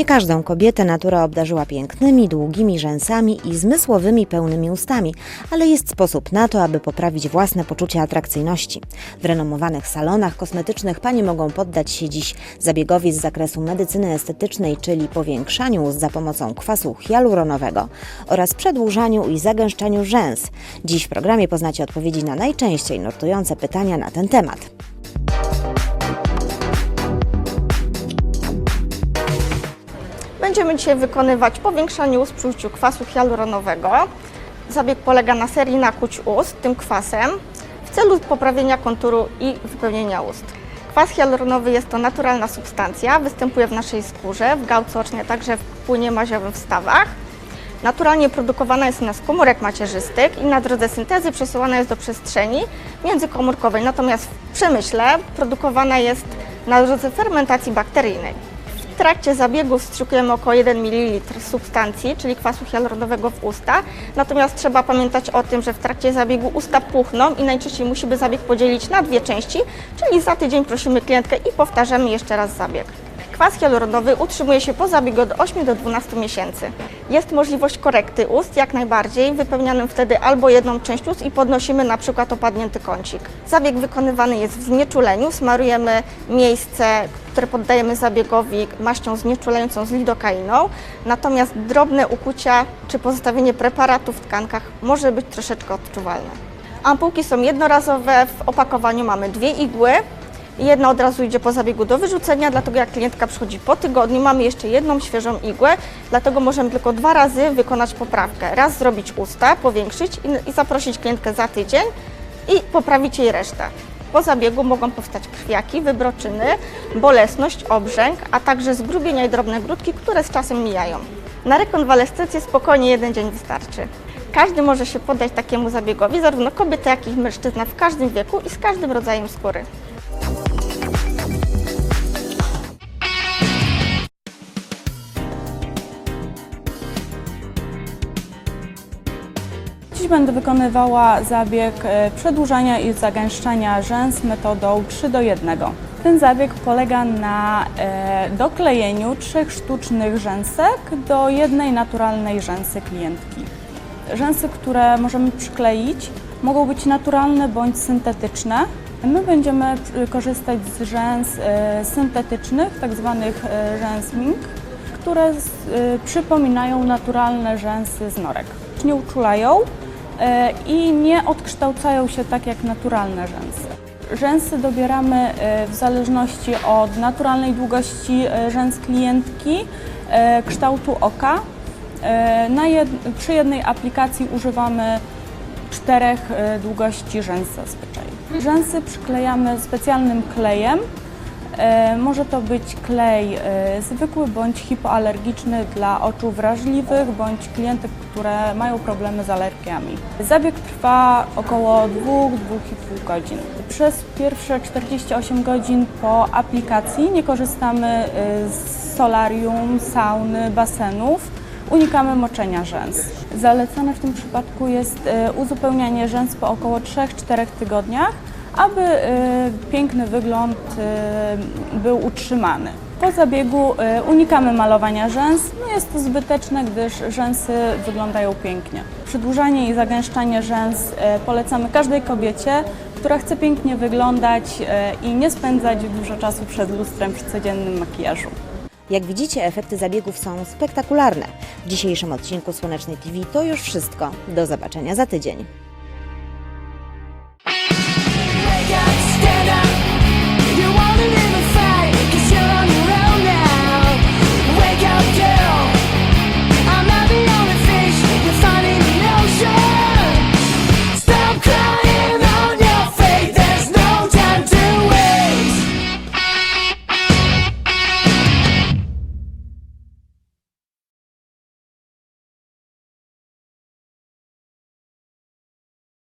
Nie każdą kobietę natura obdarzyła pięknymi, długimi rzęsami i zmysłowymi, pełnymi ustami, ale jest sposób na to, aby poprawić własne poczucie atrakcyjności. W renomowanych salonach kosmetycznych panie mogą poddać się dziś zabiegowi z zakresu medycyny estetycznej, czyli powiększaniu za pomocą kwasu hialuronowego oraz przedłużaniu i zagęszczaniu rzęs. Dziś w programie poznacie odpowiedzi na najczęściej nurtujące pytania na ten temat. Będziemy dzisiaj wykonywać powiększanie ust przy użyciu kwasu hialuronowego. Zabieg polega na serii nakłuć ust tym kwasem w celu poprawienia konturu i wypełnienia ust. Kwas hialuronowy jest to naturalna substancja, występuje w naszej skórze, w gałce ocznej, także w płynie maziowym w stawach. Naturalnie produkowana jest ona z komórek macierzystych i na drodze syntezy przesyłana jest do przestrzeni międzykomórkowej, natomiast w przemyśle produkowana jest na drodze fermentacji bakteryjnej. Trakcie zabiegu wstrzykujemy około 1 ml substancji, czyli kwasu hialuronowego w usta. Natomiast trzeba pamiętać o tym, że w trakcie zabiegu usta puchną i najczęściej musimy zabieg podzielić na dwie części, czyli za tydzień prosimy klientkę i powtarzamy jeszcze raz zabieg. Kwas hialuronowy utrzymuje się po zabiegu od 8 do 12 miesięcy. Jest możliwość korekty ust, jak najbardziej, wypełnianym wtedy albo jedną część ust i podnosimy na przykład opadnięty kącik. Zabieg wykonywany jest w znieczuleniu, smarujemy miejsce, które poddajemy zabiegowi maścią znieczulającą z lidokainą, natomiast drobne ukucia czy pozostawienie preparatu w tkankach może być troszeczkę odczuwalne. Ampułki są jednorazowe, w opakowaniu mamy dwie igły, Jedna od razu idzie po zabiegu do wyrzucenia, dlatego jak klientka przychodzi po tygodniu, mamy jeszcze jedną świeżą igłę, dlatego możemy tylko dwa razy wykonać poprawkę. Raz zrobić usta, powiększyć i, i zaprosić klientkę za tydzień i poprawić jej resztę. Po zabiegu mogą powstać krwiaki, wybroczyny, bolesność, obrzęk, a także zgrubienia i drobne grudki, które z czasem mijają. Na rekonwalescencję spokojnie jeden dzień wystarczy. Każdy może się poddać takiemu zabiegowi, zarówno kobieta, jak i mężczyzna w każdym wieku i z każdym rodzajem skóry. Dziś będę wykonywała zabieg e, przedłużania i zagęszczania rzęs metodą 3 do 1. Ten zabieg polega na e, doklejeniu trzech sztucznych rzęsek do jednej naturalnej rzęsy klientki. Rzęsy, które możemy przykleić, mogą być naturalne bądź syntetyczne. My będziemy korzystać z rzęs e, syntetycznych, tak zwanych rzęs mink, które przypominają naturalne rzęsy z norek. Nie uczulają i nie odkształcają się tak jak naturalne rzęsy. Rzęsy dobieramy e, w zależności od naturalnej długości e, rzęs klientki, e, kształtu oka. E, jed, przy jednej aplikacji używamy czterech e, długości rzęs zazwyczaj. Rzęsy przyklejamy specjalnym klejem. E, Może to być klej e, zwykły bądź hipoalergiczny dla oczu wrażliwych bądź klientek, które mają problemy z alergiami. Zabieg trwa około 2-2,5 godzin. Przez pierwsze 48 godzin po aplikacji nie korzystamy e, z solarium, sauny, basenów. Unikamy moczenia rzęs. Zalecane w tym przypadku jest uzupełnianie rzęs po około 3-4 tygodniach, aby e, piękny wygląd e, był utrzymany. Po zabiegu e, unikamy malowania rzęs. No jest to zbyteczne, gdyż rzęsy wyglądają pięknie. Przedłużanie i zagęszczanie rzęs polecamy każdej kobiecie, która chce pięknie wyglądać i nie spędzać dużo czasu przed lustrem przy codziennym makijażu. Jak widzicie, efekty zabiegów są spektakularne. W dzisiejszym odcinku Słonecznej TV to już wszystko. Do zobaczenia za tydzień.